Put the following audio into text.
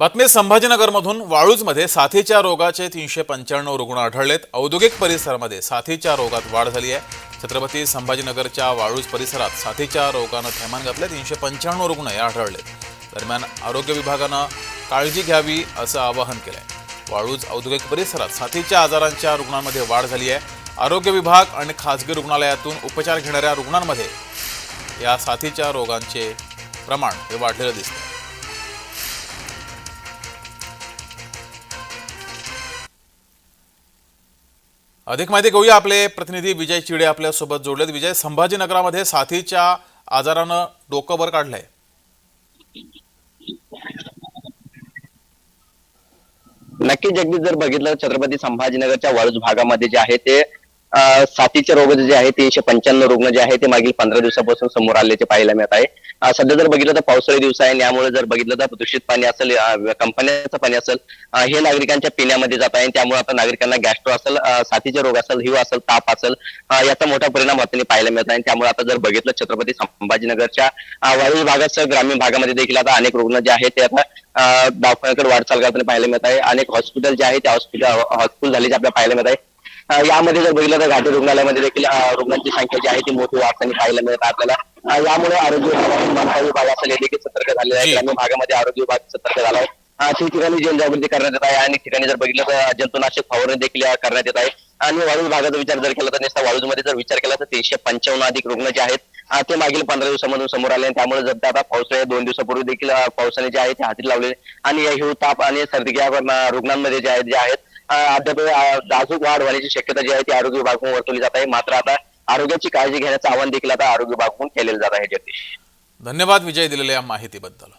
बातमी संभाजीनगरमधून वाळूजमध्ये साथीच्या रोगाचे तीनशे पंच्याण्णव रुग्ण आढळलेत. औद्योगिक परिसरामध्ये साथीच्या रोगात वाढ झाली आहे. छत्रपती संभाजीनगरच्या वाळूज परिसरात साथीच्या रोगानं थैमान घातले तीनशे पंच्याण्णव रुग्ण हे आढळलेत. दरम्यान आरोग्य विभागानं काळजी घ्यावी असं आवाहन केलं आहे वाळूज औद्योगिक परिसरात साथीच्या आजारांच्या रुग्णांमध्ये वाढ झाली आहे. आरोग्य विभाग आणि खाजगी रुग्णालयातून उपचार घेणाऱ्या रुग्णांमध्ये या साथीच्या रोगांचे प्रमाण हे वाढलेलं दिसतं अधिक माहिती घेऊया आपले प्रतिनिधी विजय चिडे आपल्यासोबत जोडलेत. विजय संभाजीनगरामध्ये साथीच्या आजारानं डोकं वर काढलंय. नक्की जगदीश जर बघितलं छत्रपती संभाजीनगरच्या वाळूज भागामध्ये जे आहे ते साथीचे रोग जे आहे तीनशे पंच्याण्णव रुग्ण जे आहे ते मागील पंधरा दिवसापासून समोर आल्याचे पाहायला मिळत आहे. सध्या जर बघितलं तर पावसाळी दिवस आहे यामुळे जर बघितलं तर दूषित पाणी असेल कंपन्यांचं पाणी असेल हे नागरिकांच्या पिण्यामध्ये जात आहे. त्यामुळे आता नागरिकांना गॅस्ट्रो असेल साथीचे रोग असेल हिव असेल ताप असेल याचा मोठा परिणाम आता पाहायला मिळत आहे. त्यामुळे आता जर बघितलं छत्रपती संभाजीनगरच्या वाळू भागासह ग्रामीण भागामध्ये देखील आता अनेक रुग्ण जे आहेत ते आता दवाखान्याकडे वाटचाल करताना पाहायला मिळत आहे. अनेक हॉस्पिटल जे आहे ते हॉस्पिटल हॉस्पिटल झाल्याचे आपल्याला पाहायला मिळत आहे. यामध्ये जर बघितलं तर घाटी रुग्णालयामध्ये देखील रुग्णांची संख्या जी आहे ती मोठी वाढताना पाहायला मिळत आहे. आपल्याला यामुळे आरोग्य विभाग मनपा विभाग देखील सतर्क झालेला आहे. ग्रामीण भागामध्ये आरोग्य विभाग सतर्क झाला आहे. अं, ठिकठिकाणी जनजागृती करण्यात येत आहे आणि ठिकाणी जर बघितलं तर जंतुनाशक फवारणी देखील करण्यात येत आहे. आणि वाळूज भागाचा विचार जर केला तर नुसता वाळूजमध्ये जर विचार केला तर तीनशे पंचावन्न अधिक रुग्ण जे आहेत ते मागील पंधरा दिवसामधून समोर आले त्यामुळे जर आता पावसाळ्या दोन दिवसापूर्वी देखील पावसाने जे आहे ते हाती लावले. आणि या हिव ताप आणि सर्दी रुग्णांमध्ये जे आहेत जे आहेत अद्याप नाजूक वाढ होण्याची शक्यता जी आहे ती आरोग्य विभागाकडून वर्तवली जात आहे. मात्र आता आरोग्याची काळजी घेण्याचं आवाहन देखील आता आरोग्य विभागून केलेलं जात आहे जगदीश. धन्यवाद विजय दिलेल्या या माहितीबद्दल.